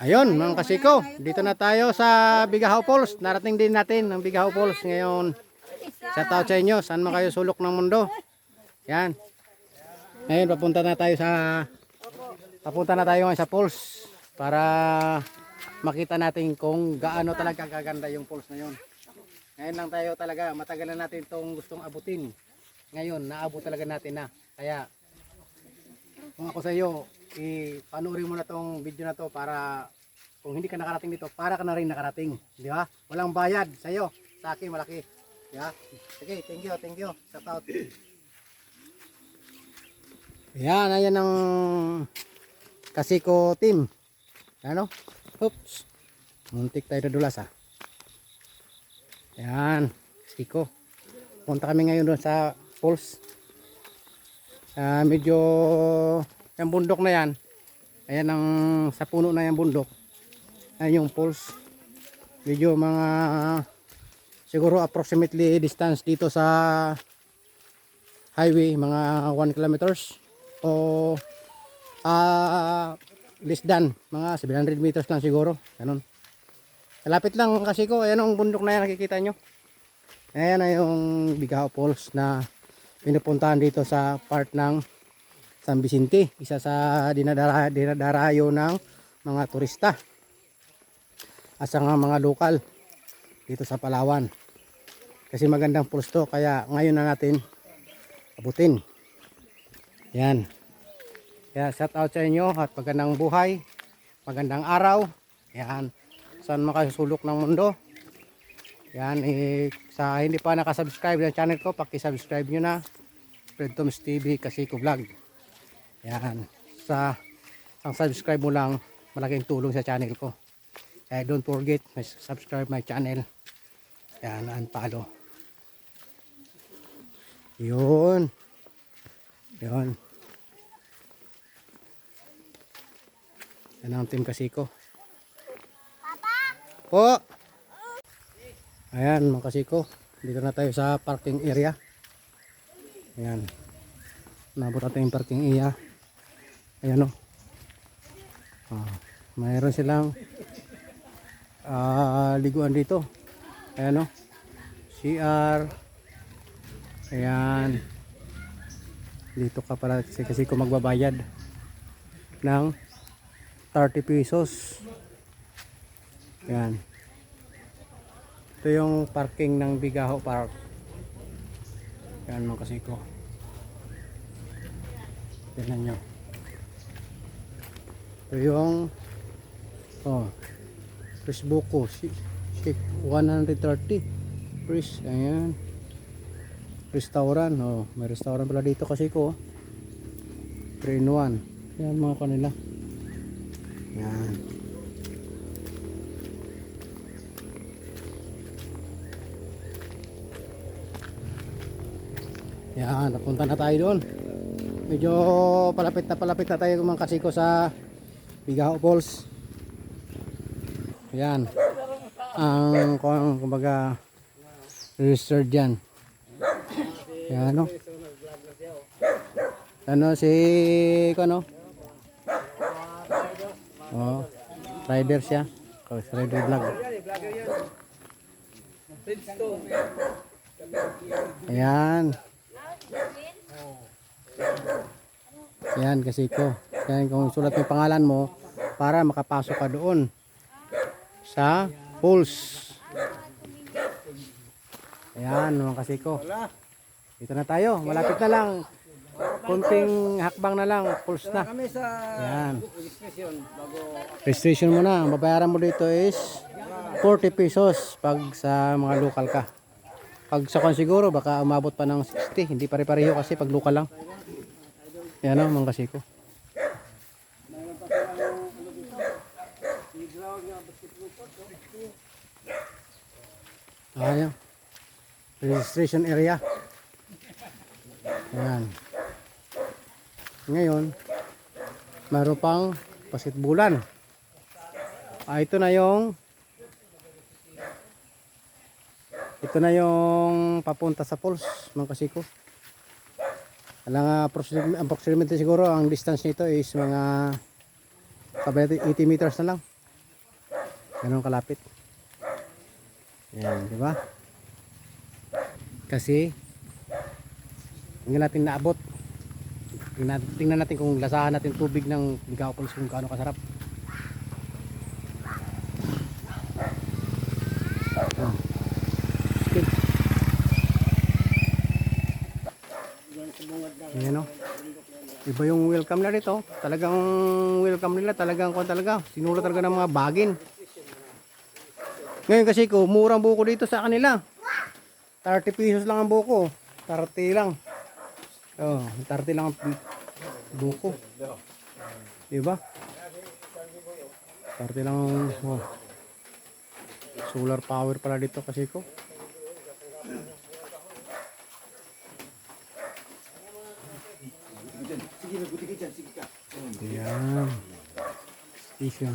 Ayun, mga kasiko, dito na tayo sa Bigahaw Falls. Narating din natin ang Bigahaw Falls ngayon. Shout out sa inyo, saan man kayo sulok ng mundo. Yan. Ngayon, papunta na tayo sa papunta na tayo sa falls para makita natin kung gaano talaga kaganda yung falls na yun. Ngayon lang tayo talaga, matagal na natin itong gustong abutin. Ngayon, naabot talaga natin na. Kaya, kung ako sa iyo, i-panoorin mo na tong video na to para kung hindi ka nakarating dito, para ka na rin nakarating. Di ba? Walang bayad sa iyo. Sa akin, malaki. Di ba? Sige, thank you, thank you. Shout out. Yan, ayan ang kasiko team. Ano? Oops. Muntik tayo nadulas ah. Yan, kasiko. Punta kami ngayon doon sa falls. Ah, medyo yung bundok na yan. Ayan ang sa puno na yung bundok. Ayan yung falls. Medyo mga siguro approximately distance dito sa highway mga 1 kilometers o ah less than mga 700 meters lang siguro ganun. Kalapit lang kasi ko ayan ang bundok na yan nakikita nyo. Ayan na yung Bigaw Falls na pinupuntahan dito sa part ng San Vicente isa sa dinadara, dinadarayo ng mga turista at sa mga lokal dito sa Palawan. Kasi magandang falls to kaya ngayon na natin abutin. Yan. Kaya shout out sa inyo at magandang buhay magandang araw. Yan. Saan makasulok ng mundo. Yan eh, sa hindi pa nakasubscribe ng channel ko paki-subscribe nyo na. Fred TV kasi ko vlog. Yan. Sa ang subscribe mo lang malaking tulong sa channel ko kaya don't forget subscribe my channel. Yan and follow yun. Yun. Yan ang team kasiko. Po! Ayan mga kasiko. Dito na tayo sa parking area. Ayan. Nabot natin yung parking area. Ayan o ah, mayroon silang ah, liguan dito. Ayan o CR ayan. Dito ka pala kasi, kasi kung magbabayad ng 30 pesos. Yan ito yung parking ng Bigaho Park. Yan mga kasiko. Tignan nyo. Ito yung oh Prisbuko shake 130 Pris ayan. Restaurant oh. May restaurant pala dito kasi ko 3 in 1 yan mga kanila. Yan yan napunta na tayo doon. Medyo palapit na palapit na tayo mga kasiko sa Bigaho Falls yan. Ang kumbaga registered dyan yan ano? Ano si ano? Oh rider siya. Oh, rider vlog. Ayan. Ayan kasi ko. Yan kung sulat mo pangalan mo para makapasok ka doon sa pools ayan mga kasi ko dito na tayo. Malapit na lang. Kunting hakbang na lang. Pools na. Ayan. Registration mo na. Ang babayaran mo dito is 40 pesos pag sa mga local ka. Pag sa kon siguro baka umabot pa ng 60 hindi pare-pareho kasi pag local lang. Yan o mga kasi Ayan. Registration area. Ayan. Ngayon, meron pang basketbulan. Ah, ito na yung ito na yung papunta sa falls, mga kasiko. Alang uh, approximately, approximately siguro ang distance nito is mga 80 meters na lang. Ganun kalapit. Yan, di ba? Kasi hindi natin naabot. Tingnan, natin kung lasahan natin tubig ng Bigaw Falls kung gaano kasarap. Oh. Ayan o. Iba yung welcome nila dito. Talagang welcome nila. Talagang kung talaga. Sinuro talaga ng mga bagin. Ngayon kasi ko, murang buko dito sa kanila. 30 pesos lang ang buko. 30 lang. Oh, 30 lang ang buko. Diba? 30 lang ang oh. Solar power pala dito kasi ko. Yan. Station.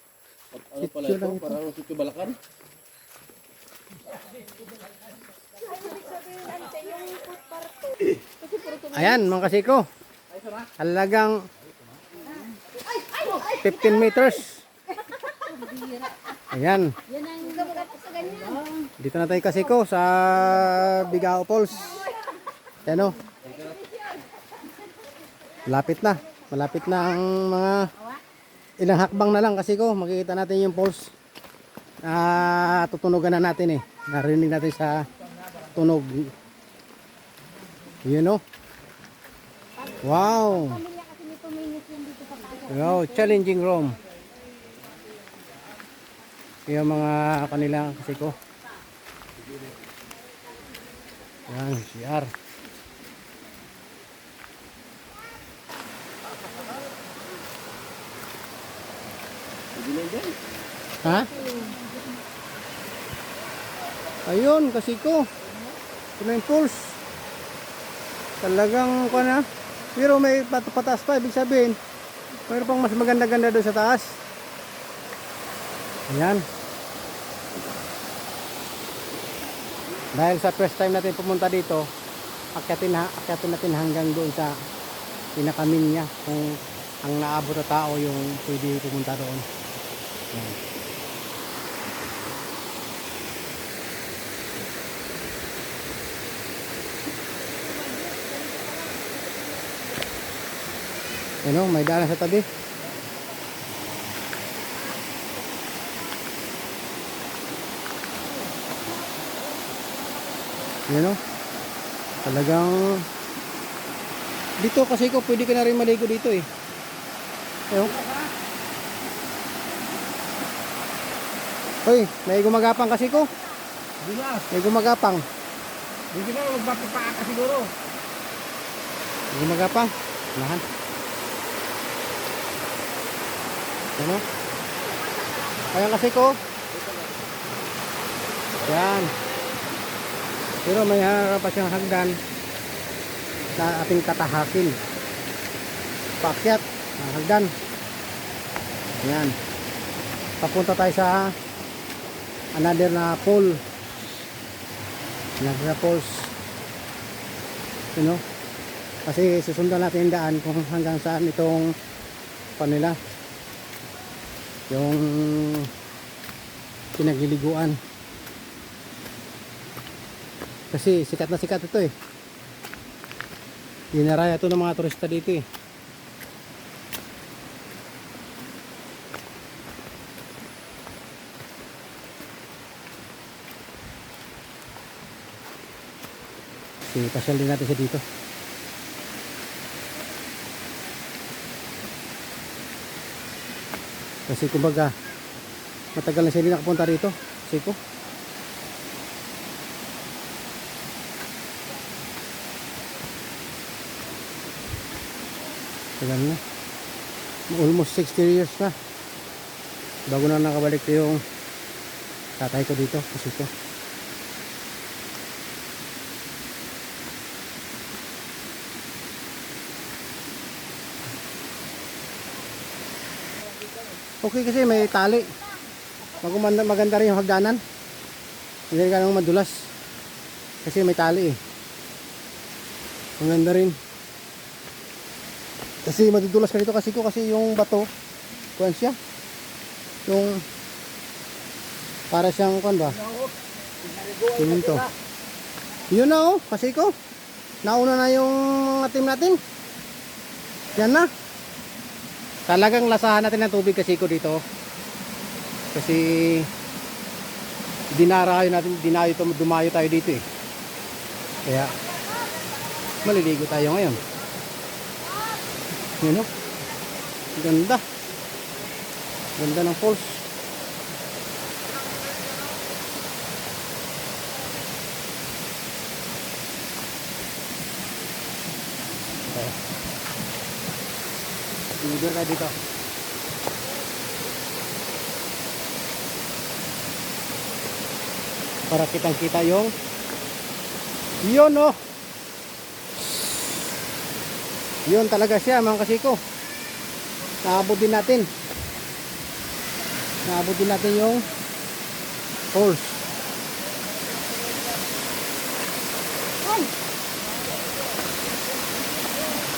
Ano pala ito? lang ito. Parang sitio Balacan? Ayan mga kasiko. Halagang 15 meters. Ayan. Dito na tayo kasiko sa Bigao Falls. Ayan o. Malapit na. Malapit na ang mga ilang hakbang na lang kasi ko makikita natin yung falls. Ah, tutunugan na natin eh. Narinig natin sa tunog. Yun o. Wow. Pamilya kasi may tuminis yan dito sa taas. Wow, challenging room. Yung mga kanila kasi ko. Yan, CR. Ha? Ayun, kasi ko. Ito na yung pulse. Talagang ko na. Pero may pat pataas pa, ibig sabihin, mayroon pang mas maganda-ganda doon sa taas. Ayan. Dahil sa first time natin pumunta dito, akyatin, akyatin natin hanggang doon sa pinakamin niya kung ang naabot na tao yung pwede pumunta doon. Ayan. Ano, may daan sa tabi. Yan o. Talagang dito kasi ko pwede ka na rin maligo dito eh. Ayun. Hoy, may gumagapang kasi ko. Ba? May gumagapang. Hindi ba magpapapaa ka siguro? May gumagapang. Lahan. Ano? Ayan kasi ko. Yan. Pero may harap pa siyang hagdan sa ating tatahakin. Pakyat. Hagdan. Yan. Papunta tayo sa another na pool. Niagara Falls. You know? Kasi susundan natin yung daan kung hanggang saan itong panila. Yung pinagiliguan. Kasi sikat na sikat ito eh. Dinaraya ito ng mga turista dito eh. Kasi pasyal din natin siya dito. Kasi kumbaga, matagal na siya hindi nakapunta rito. Siko. Tagal na. almost 60 years na bago na nakabalik yung tatay ko dito kasi ko okay kasi may tali. Magumanda maganda rin yung hagdanan. Hindi ka nang madulas. Kasi may tali eh. Maganda rin. Kasi madudulas ka dito kasi ko kasi yung bato kuwan siya? Yung para siyang kuwan ba? Siminto yun na oh. Kasi ko nauna na yung team natin. Yan na talagang lasahan natin ng tubig kasi ko dito kasi dinarayo natin dinayo dumayo tayo dito eh kaya maliligo tayo ngayon yun o. Ganda. Ganda ng falls. Libre ka dito. Para kitang kita yung yun oh. Yun talaga siya mga kasiko. Naabot din natin. Naabot din natin yung horse.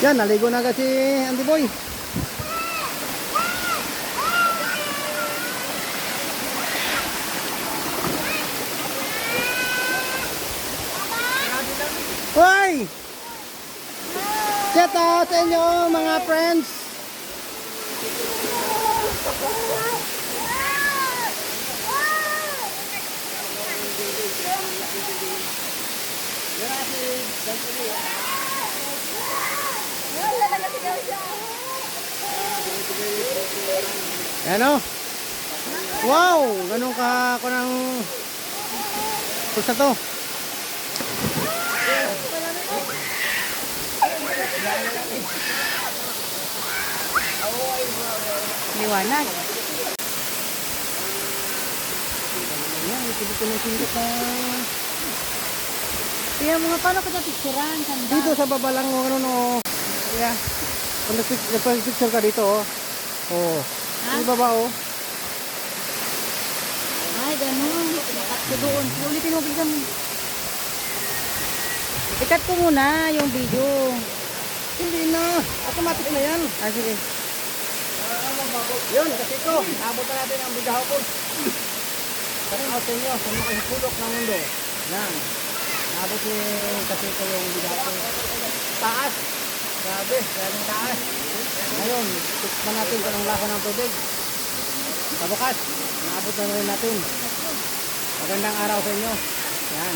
Yan, naligo na agad si Andy Boy. Shout out sa inyo mga friends. Yan o. Wow! Ganun ka ako ng pulsa to. Liwanag. Yan, hindi ko ng sindot na Kaya mga paano ko na picturean? Sanda. Dito sa baba lang o ano no. Yeah. Kung nagpic- nagpicture ka dito oh. Oh. Ha? Sa baba oh. Ay, ganun. Nakat ko doon. Ulitin mo, bilisan mo. Ikat ko muna yung video. Hindi na. Automatic na yan. Ah, sige. Yun, kasi ko. Nabot na natin ang bigahaw ko. Sabi mo sa inyo, sa mga kahipulok ng mundo. Yan. Nabot ni kasi ko yung bigahaw ko. Taas. Grabe, galing taas. Ngayon, tikman natin kung anong lasa ng tubig. Pabukas, naabot na rin natin. Magandang araw sa inyo. Yan.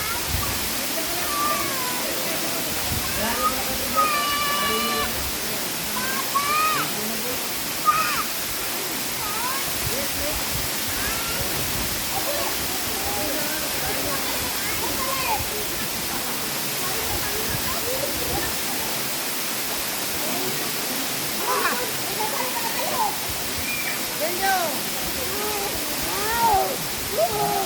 Ano? Hello. Wow. Wow.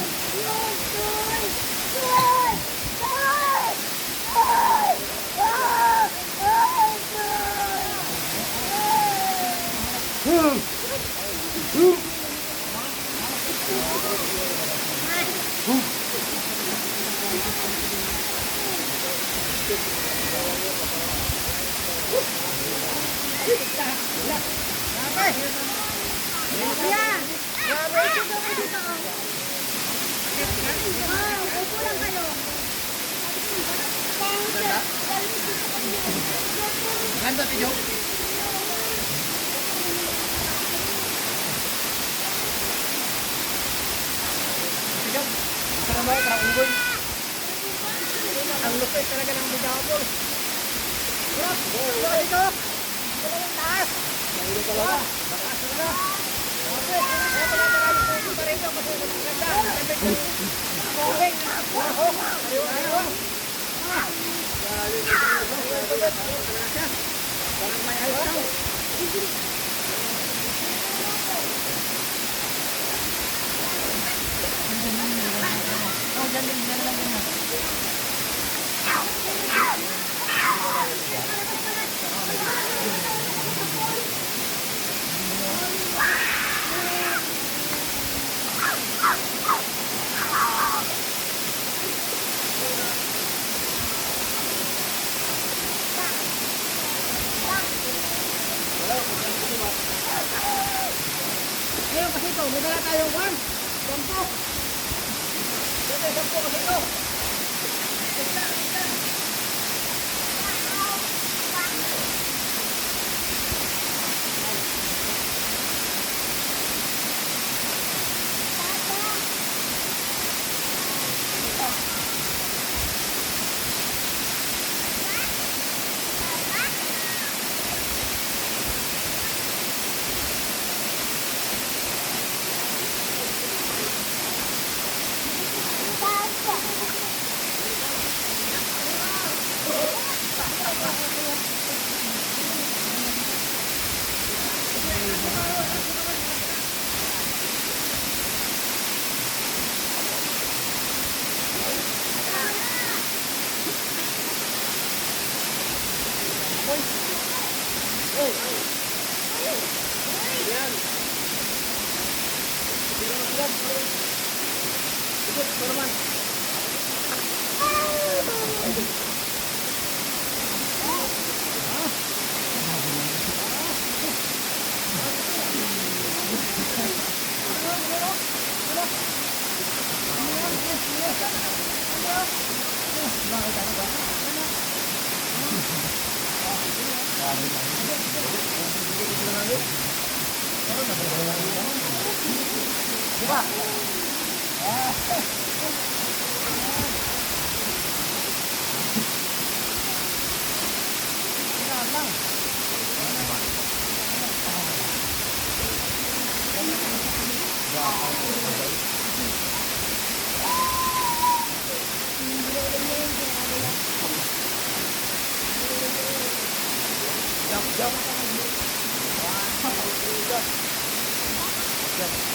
Ang lupit talaga ng bidabol. Yup! Ito, ito! Ito lang ang taas! Ito talaga. Taas talaga. Okay. Kaya pala marami po dito rito kasi ang ganda. Lamig ng tubig. Wow! Ayun, ayun. Parang may altaw. Ngayon kasi ito, may dala tayong kwan. Sampo. Sampo kasi ito. 何? Diba? Ah. lang. Jump, jump. Jump.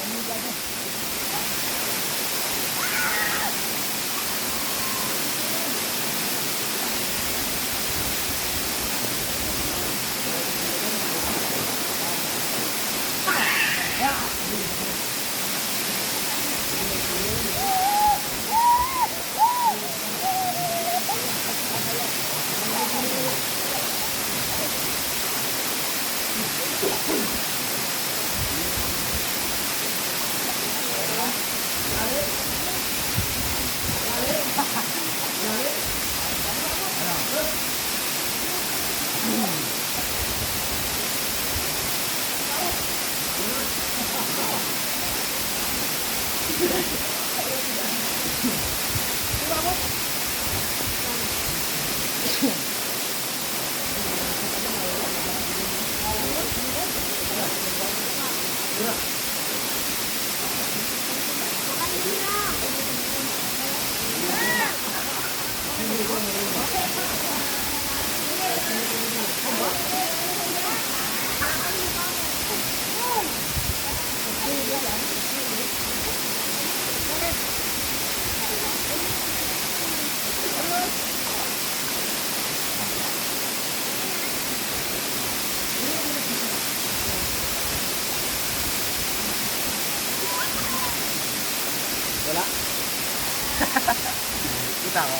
Kita ko.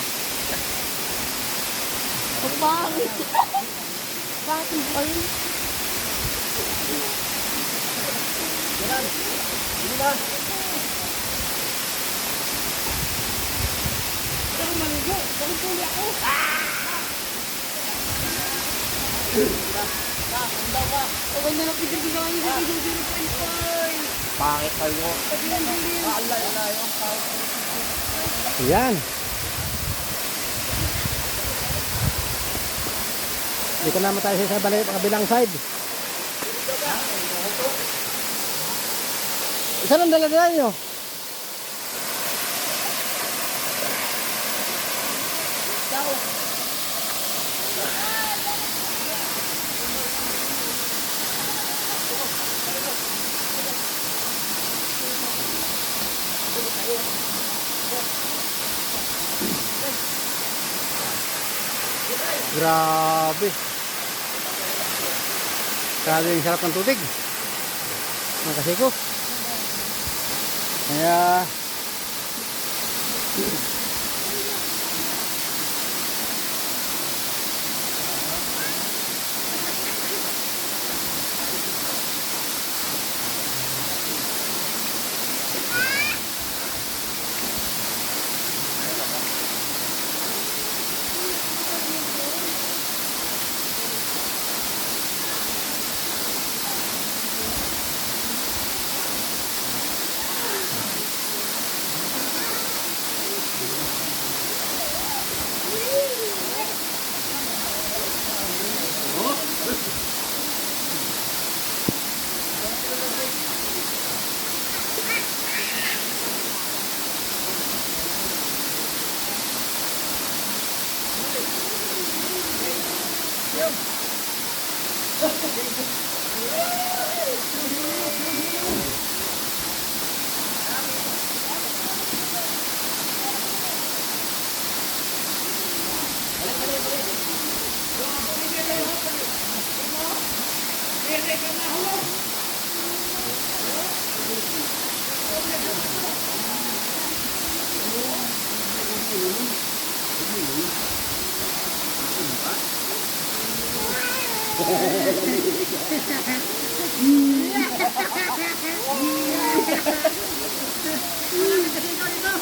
Ang pangit. Bakit ba yun? Ang Okay na lang pinagbigawa niyo sa video 0.5. Pangit kayo. Pati lang din. Ayan. Dito naman tayo sa balik, kabilang side. Isa lang dala-dala nyo. Grabe. Grabe yung sarap ng tubig. Mga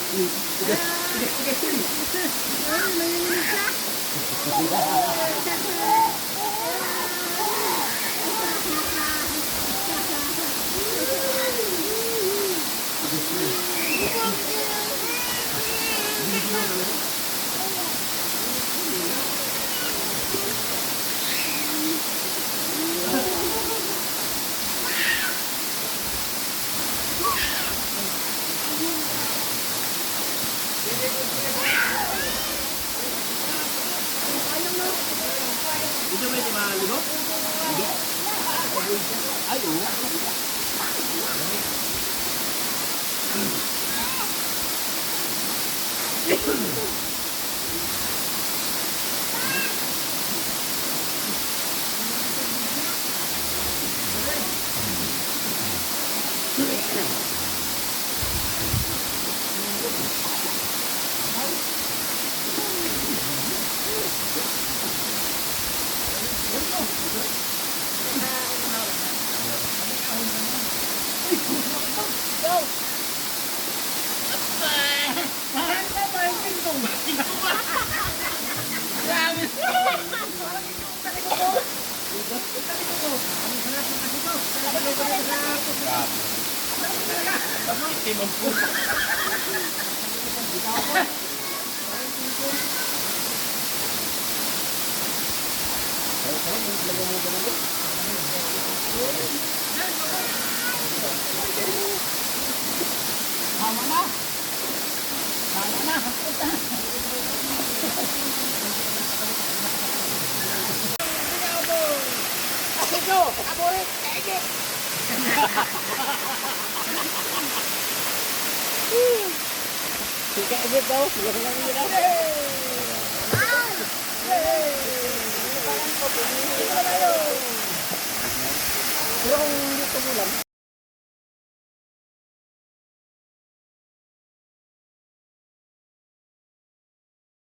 kasi ko. Kaya... Dito may di maligo? Ay, oo. oh. Pero kung dito mo lang,